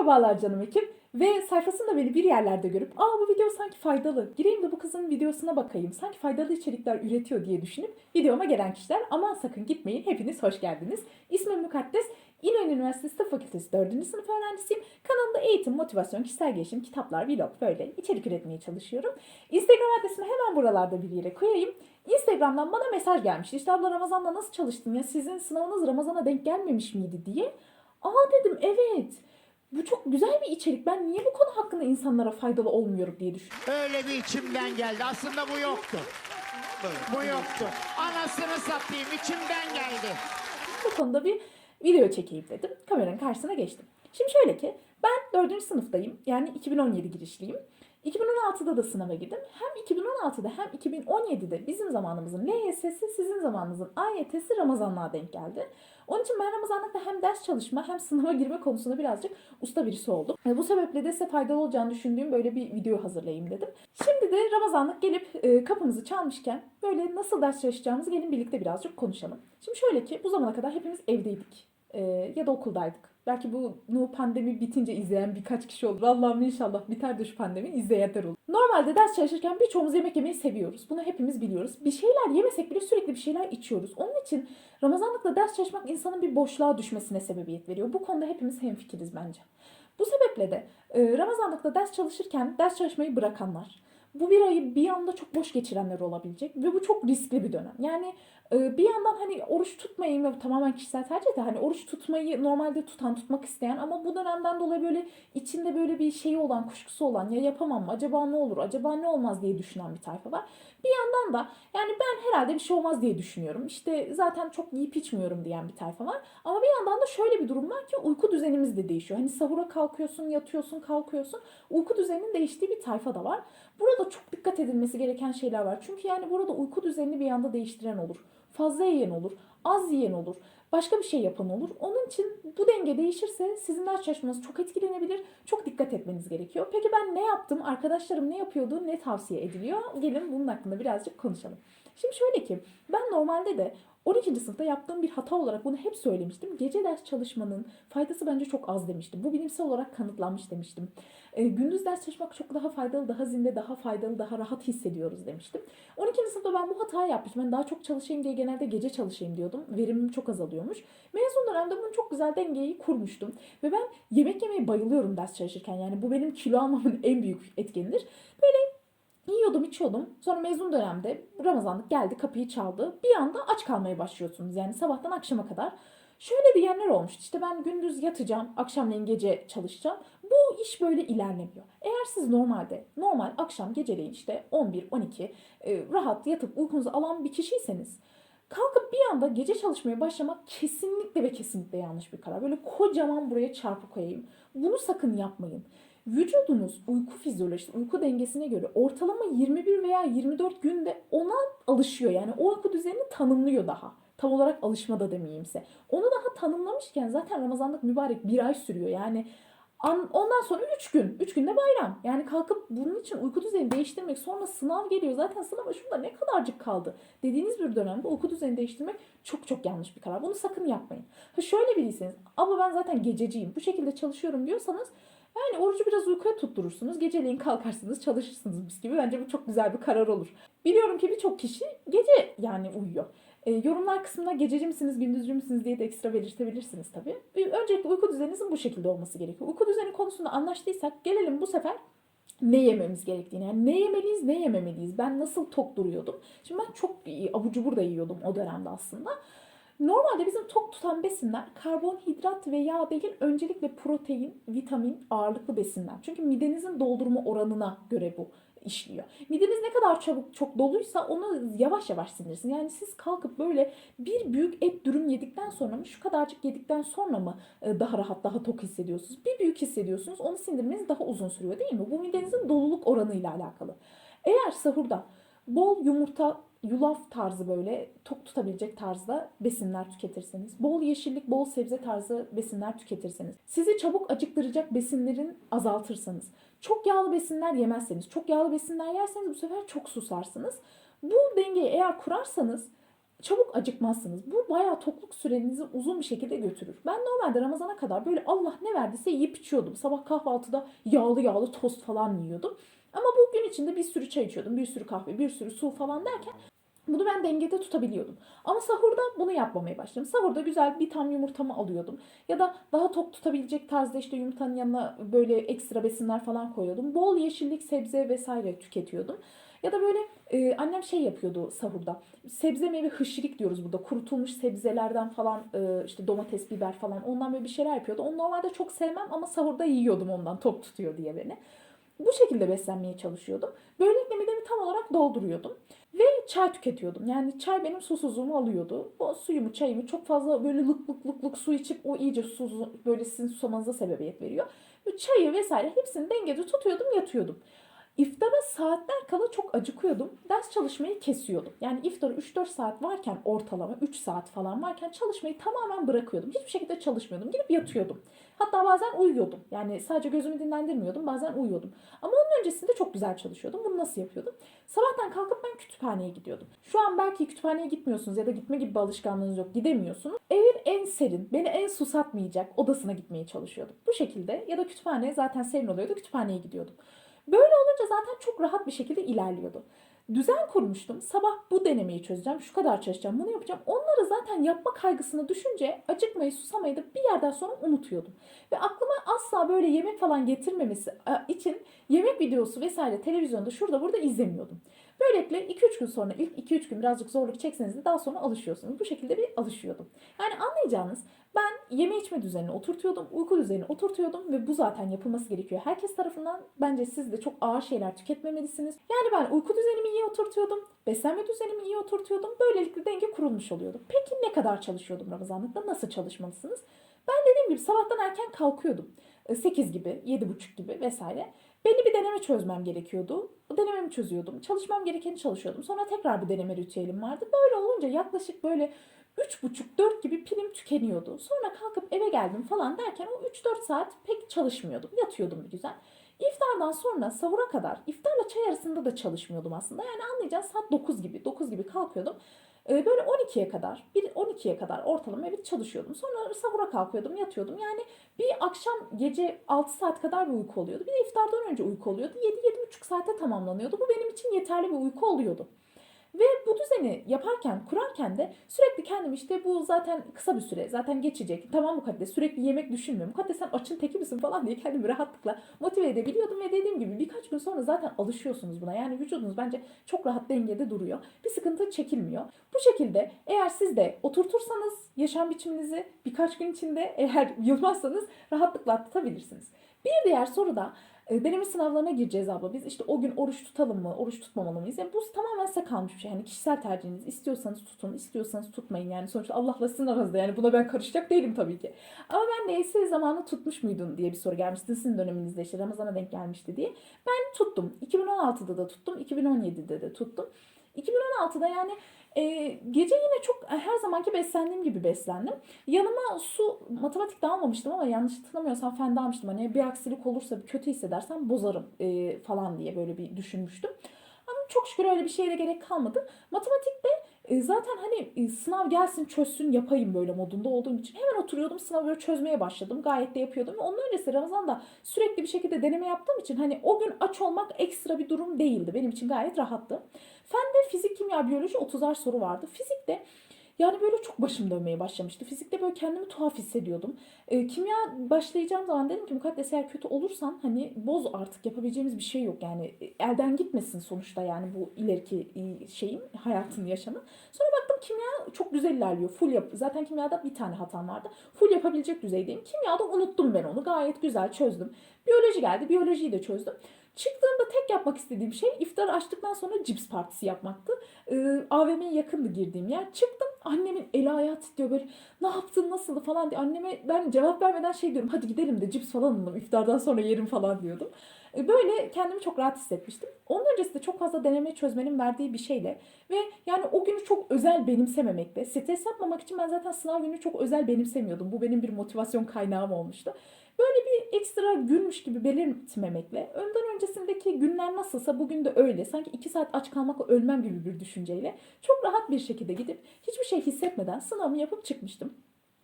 Merhabalar canım ekip. Ve sayfasında beni bir yerlerde görüp aa bu video sanki faydalı. Gireyim de bu kızın videosuna bakayım. Sanki faydalı içerikler üretiyor diye düşünüp videoma gelen kişiler aman sakın gitmeyin. Hepiniz hoş geldiniz. İsmim Mukaddes. İnönü Üniversitesi Tıp Fakültesi 4. sınıf öğrencisiyim. Kanalımda eğitim, motivasyon, kişisel gelişim, kitaplar, vlog böyle içerik üretmeye çalışıyorum. Instagram adresimi hemen buralarda bir yere koyayım. Instagram'dan bana mesaj gelmişti. İşte abla Ramazan'da nasıl çalıştın ya sizin sınavınız Ramazan'a denk gelmemiş miydi diye. Aa dedim evet. Bu çok güzel bir içerik. Ben niye bu konu hakkında insanlara faydalı olmuyorum diye düşündüm. Öyle bir içimden geldi. Aslında bu yoktu. Bu yoktu. Anasını satayım içimden geldi. Bu konuda bir video çekeyim dedim. Kameranın karşısına geçtim. Şimdi şöyle ki ben 4. sınıftayım. Yani 2017 girişliyim. 2016'da da sınava girdim. Hem 2016'da hem 2017'de bizim zamanımızın LYS'si sizin zamanınızın AYT'si Ramazanlığa denk geldi. Onun için ben Ramazanlıkta hem ders çalışma hem sınava girme konusunda birazcık usta birisi oldum. E, bu sebeple de size faydalı olacağını düşündüğüm böyle bir video hazırlayayım dedim. Şimdi de Ramazanlık gelip e, kapımızı çalmışken böyle nasıl ders çalışacağımızı gelin birlikte birazcık konuşalım. Şimdi şöyle ki bu zamana kadar hepimiz evdeydik e, ya da okuldaydık. Belki bunu pandemi bitince izleyen birkaç kişi olur. Allah'ım inşallah biter de şu pandemi izleyenler olur. Normalde ders çalışırken birçoğumuz yemek yemeyi seviyoruz. Bunu hepimiz biliyoruz. Bir şeyler yemesek bile sürekli bir şeyler içiyoruz. Onun için Ramazanlıkla ders çalışmak insanın bir boşluğa düşmesine sebebiyet veriyor. Bu konuda hepimiz hemfikiriz bence. Bu sebeple de Ramazanlıkta ders çalışırken ders çalışmayı bırakanlar, bu bir ayı bir anda çok boş geçirenler olabilecek ve bu çok riskli bir dönem. Yani e, bir yandan hani oruç tutmayın ve tamamen kişisel tercih de hani oruç tutmayı normalde tutan tutmak isteyen ama bu dönemden dolayı böyle içinde böyle bir şeyi olan kuşkusu olan ya yapamam acaba ne olur acaba ne olmaz diye düşünen bir tayfa var. Bir yandan da yani ben herhalde bir şey olmaz diye düşünüyorum. İşte zaten çok yiyip içmiyorum diyen bir tayfa var. Ama bir yandan da şöyle bir durum var ki uyku düzenimiz de değişiyor. Hani sahura kalkıyorsun, yatıyorsun, kalkıyorsun. Uyku düzeninin değiştiği bir tayfa da var. Burada çok dikkat edilmesi gereken şeyler var. Çünkü yani burada uyku düzenini bir anda değiştiren olur. Fazla yiyen olur, az yiyen olur, başka bir şey yapan olur. Onun için bu denge değişirse sizin ders çalışmanız çok etkilenebilir. Çok dikkat etmeniz gerekiyor. Peki ben ne yaptım? Arkadaşlarım ne yapıyordu? Ne tavsiye ediliyor? Gelin bunun hakkında birazcık konuşalım. Şimdi şöyle ki ben normalde de 12. sınıfta yaptığım bir hata olarak bunu hep söylemiştim. Gece ders çalışmanın faydası bence çok az demiştim. Bu bilimsel olarak kanıtlanmış demiştim. E, gündüz ders çalışmak çok daha faydalı, daha zinde, daha faydalı, daha rahat hissediyoruz demiştim. 12. sınıfta ben bu hatayı yapmıştım. Ben daha çok çalışayım diye genelde gece çalışayım diyordum. Verimim çok azalıyormuş. Mezun dönemde bunu çok güzel dengeyi kurmuştum. Ve ben yemek yemeye bayılıyorum ders çalışırken. Yani bu benim kilo almamın en büyük etkenidir. Böyle Yiyordum içiyordum. Sonra mezun dönemde Ramazanlık geldi kapıyı çaldı. Bir anda aç kalmaya başlıyorsunuz yani sabahtan akşama kadar. Şöyle diyenler olmuştu. İşte ben gündüz yatacağım, akşamleyin gece çalışacağım. Bu iş böyle ilerlemiyor. Eğer siz normalde, normal akşam geceleyin işte 11-12 e, rahat yatıp uykunuzu alan bir kişiyseniz kalkıp bir anda gece çalışmaya başlamak kesinlikle ve kesinlikle yanlış bir karar. Böyle kocaman buraya çarpı koyayım. Bunu sakın yapmayın. Vücudunuz uyku fizyolojisi, uyku dengesine göre ortalama 21 veya 24 günde ona alışıyor. Yani o uyku düzenini tanımlıyor daha. Tam olarak alışmada demeyeyim size. Onu daha tanımlamışken zaten Ramazanlık mübarek bir ay sürüyor. Yani ondan sonra 3 gün. 3 günde bayram. Yani kalkıp bunun için uyku düzeni değiştirmek sonra sınav geliyor. Zaten sınava şurada ne kadarcık kaldı dediğiniz bir dönemde uyku düzeni değiştirmek çok çok yanlış bir karar. Bunu sakın yapmayın. Ha şöyle biriyseniz ama ben zaten gececiyim. Bu şekilde çalışıyorum diyorsanız yani orucu biraz uykuya tutturursunuz. Geceleyin kalkarsınız, çalışırsınız mis gibi. Bence bu çok güzel bir karar olur. Biliyorum ki birçok kişi gece yani uyuyor. E, yorumlar kısmına gececi misiniz, gündüzcü müsünüz diye de ekstra belirtebilirsiniz tabii. E, öncelikle uyku düzeninizin bu şekilde olması gerekiyor. Uyku düzeni konusunda anlaştıysak gelelim bu sefer ne yememiz gerektiğini. Yani ne yemeliyiz, ne yememeliyiz. Ben nasıl tok duruyordum. Şimdi ben çok abu cubur da yiyordum o dönemde aslında. Normalde bizim tok tutan besinler karbonhidrat ve yağ değil öncelikle protein, vitamin ağırlıklı besinler. Çünkü midenizin doldurma oranına göre bu işliyor. Mideniz ne kadar çabuk çok doluysa onu yavaş yavaş sindirsin. Yani siz kalkıp böyle bir büyük et dürüm yedikten sonra mı şu kadarcık yedikten sonra mı e, daha rahat daha tok hissediyorsunuz? Bir büyük hissediyorsunuz onu sindirmeniz daha uzun sürüyor değil mi? Bu midenizin doluluk oranıyla alakalı. Eğer sahurda bol yumurta yulaf tarzı böyle tok tutabilecek tarzda besinler tüketirseniz, bol yeşillik, bol sebze tarzı besinler tüketirseniz, sizi çabuk acıktıracak besinlerin azaltırsanız, çok yağlı besinler yemezseniz, çok yağlı besinler yerseniz bu sefer çok susarsınız. Bu dengeyi eğer kurarsanız çabuk acıkmazsınız. Bu bayağı tokluk sürenizi uzun bir şekilde götürür. Ben normalde Ramazan'a kadar böyle Allah ne verdiyse yiyip içiyordum. Sabah kahvaltıda yağlı yağlı tost falan yiyordum. Ama bu gün içinde bir sürü çay içiyordum. Bir sürü kahve, bir sürü su falan derken bunu ben dengede tutabiliyordum. Ama sahurda bunu yapmamaya başladım. Sahurda güzel bir tam yumurtamı alıyordum. Ya da daha tok tutabilecek tarzda işte yumurtanın yanına böyle ekstra besinler falan koyuyordum. Bol yeşillik, sebze vesaire tüketiyordum. Ya da böyle e, annem şey yapıyordu sahurda. Sebze meyve hışirik diyoruz burada. Kurutulmuş sebzelerden falan e, işte domates, biber falan ondan böyle bir şeyler yapıyordu. Onu normalde çok sevmem ama sahurda yiyordum ondan tok tutuyor diye beni. Bu şekilde beslenmeye çalışıyordum. Böylelikle midemi tam olarak dolduruyordum. Ve çay tüketiyordum. Yani çay benim susuzluğumu alıyordu. O suyumu, çayımı çok fazla böyle lık lık lık lık su içip o iyice susuz, böyle sizin susamanıza sebebiyet veriyor. Ve çayı vesaire hepsini dengede tutuyordum, yatıyordum. İftara saatler kala çok acıkıyordum. Ders çalışmayı kesiyordum. Yani iftara 3-4 saat varken ortalama 3 saat falan varken çalışmayı tamamen bırakıyordum. Hiçbir şekilde çalışmıyordum. Gidip yatıyordum. Hatta bazen uyuyordum. Yani sadece gözümü dinlendirmiyordum. Bazen uyuyordum. Ama onun öncesinde çok güzel çalışıyordum. Bunu nasıl yapıyordum? Sabahtan kalkıp ben kütüphaneye gidiyordum. Şu an belki kütüphaneye gitmiyorsunuz ya da gitme gibi bir alışkanlığınız yok. Gidemiyorsunuz. Evin en serin, beni en susatmayacak odasına gitmeye çalışıyordum. Bu şekilde ya da kütüphane zaten serin oluyordu. Kütüphaneye gidiyordum. Böyle olunca zaten çok rahat bir şekilde ilerliyordu. Düzen kurmuştum. Sabah bu denemeyi çözeceğim. Şu kadar çalışacağım. Bunu yapacağım. Onları zaten yapma kaygısını düşünce acıkmayı, susamayı da bir yerden sonra unutuyordum. Ve aklıma asla böyle yemek falan getirmemesi için yemek videosu vesaire televizyonda şurada burada izlemiyordum. Böylelikle 2-3 gün sonra ilk 2-3 gün birazcık zorluk çekseniz de daha sonra alışıyorsunuz. Bu şekilde bir alışıyordum. Yani anlayacağınız ben yeme içme düzenini oturtuyordum, uyku düzenini oturtuyordum ve bu zaten yapılması gerekiyor. Herkes tarafından bence siz de çok ağır şeyler tüketmemelisiniz. Yani ben uyku düzenimi iyi oturtuyordum, beslenme düzenimi iyi oturtuyordum. Böylelikle denge kurulmuş oluyordu. Peki ne kadar çalışıyordum Ramazanlıkta? Nasıl çalışmalısınız? Ben dediğim gibi sabahtan erken kalkıyordum. 8 gibi, 7.30 gibi vesaire. Belli bir deneme çözmem gerekiyordu. Bu denememi çözüyordum. Çalışmam gerekeni çalışıyordum. Sonra tekrar bir deneme ritüelim vardı. Böyle olunca yaklaşık böyle 3,5-4 gibi pilim tükeniyordu. Sonra kalkıp eve geldim falan derken o 3-4 saat pek çalışmıyordum. Yatıyordum bir güzel. İftardan sonra sahura kadar, iftarla çay arasında da çalışmıyordum aslında. Yani anlayacağız saat 9 gibi, 9 gibi kalkıyordum. Ee, Böyle 12'ye kadar, bir 12'ye kadar ortalama evet çalışıyordum. Sonra sahura kalkıyordum, yatıyordum. Yani bir akşam gece 6 saat kadar bir uyku oluyordu. Bir de iftardan önce uyku oluyordu. 7-7,5 saate tamamlanıyordu. Bu benim için yeterli bir uyku oluyordu. Ve bu düzeni yaparken, kurarken de sürekli kendim işte bu zaten kısa bir süre, zaten geçecek. Tamam mukaddes sürekli yemek düşünmüyorum. Mukaddes sen açın teki misin falan diye kendimi rahatlıkla motive edebiliyordum. Ve dediğim gibi birkaç gün sonra zaten alışıyorsunuz buna. Yani vücudunuz bence çok rahat dengede duruyor. Bir sıkıntı çekilmiyor. Bu şekilde eğer siz de oturtursanız yaşam biçiminizi birkaç gün içinde eğer yılmazsanız rahatlıkla atlatabilirsiniz. Bir diğer soru da deneme sınavlarına gireceğiz abla. Biz işte o gün oruç tutalım mı, oruç tutmamalı mıyız? Yani bu tamamen size kalmış bir şey. Yani kişisel tercihiniz. İstiyorsanız tutun, istiyorsanız tutmayın. Yani sonuçta Allah'la sizin aranızda. Yani buna ben karışacak değilim tabii ki. Ama ben de ESE zamanı tutmuş muydun diye bir soru gelmişti. Sizin döneminizde işte Ramazan'a denk gelmişti diye. Ben tuttum. 2016'da da tuttum, 2017'de de tuttum. 2016'da yani e, gece yine çok e, her zamanki beslendiğim gibi beslendim. Yanıma su matematik almamıştım ama yanlış hatırlamıyorsam fen almıştım. Hani bir aksilik olursa bir kötü hissedersem bozarım e, falan diye böyle bir düşünmüştüm. Ama çok şükür öyle bir şeye de gerek kalmadı. Matematikte e, zaten hani e, sınav gelsin çözsün yapayım böyle modunda olduğum için hemen oturuyordum böyle çözmeye başladım. Gayet de yapıyordum. Ve onun öncesi Ramazan'da sürekli bir şekilde deneme yaptığım için hani o gün aç olmak ekstra bir durum değildi. Benim için gayet rahattı. Fende fizik, kimya, biyoloji 30'ar soru vardı. Fizikte yani böyle çok başım dönmeye başlamıştı. Fizikte böyle kendimi tuhaf hissediyordum. E, kimya başlayacağım zaman dedim ki mukaddes eğer kötü olursan hani boz artık yapabileceğimiz bir şey yok. Yani e, elden gitmesin sonuçta yani bu ileriki e, şeyin hayatın yaşamı. Sonra baktım kimya çok güzel ilerliyor. Full yap. Zaten kimyada bir tane hatam vardı. Full yapabilecek düzeydeyim. Kimyada unuttum ben onu. Gayet güzel çözdüm. Biyoloji geldi. Biyolojiyi de çözdüm. Çıktığımda tek yapmak istediğim şey iftar açtıktan sonra cips partisi yapmaktı. Ee, AVM'ye yakındı girdiğim yer. Çıktım annemin eli ayağı titriyor böyle ne yaptın nasıldı falan diye. Anneme ben cevap vermeden şey diyorum hadi gidelim de cips falan alalım iftardan sonra yerim falan diyordum. Ee, Böyle kendimi çok rahat hissetmiştim. Onun öncesinde çok fazla deneme çözmenin verdiği bir şeyle ve yani o günü çok özel benimsememekte. Stres yapmamak için ben zaten sınav günü çok özel benimsemiyordum. Bu benim bir motivasyon kaynağım olmuştu. böyle bir ekstra günmüş gibi belirtmemekle, önden öncesindeki günler nasılsa bugün de öyle, sanki iki saat aç kalmakla ölmem gibi bir düşünceyle çok rahat bir şekilde gidip hiçbir şey hissetmeden sınavımı yapıp çıkmıştım.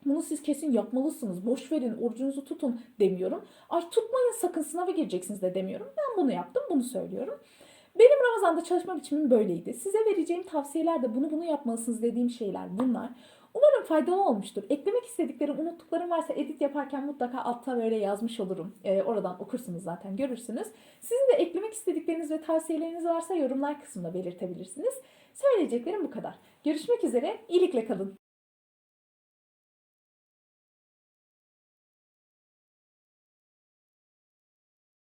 Bunu siz kesin yapmalısınız. Boş verin, orucunuzu tutun demiyorum. Ay tutmayın sakın sınava gireceksiniz de demiyorum. Ben bunu yaptım, bunu söylüyorum. Benim Ramazan'da çalışma biçimim böyleydi. Size vereceğim tavsiyeler de bunu bunu yapmalısınız dediğim şeyler bunlar. Umarım faydalı olmuştur. Eklemek istediklerim, unuttuklarım varsa edit yaparken mutlaka altta böyle yazmış olurum. Ee, oradan okursunuz zaten, görürsünüz. Sizin de eklemek istedikleriniz ve tavsiyeleriniz varsa yorumlar kısmında belirtebilirsiniz. Söyleyeceklerim bu kadar. Görüşmek üzere, iyilikle kalın.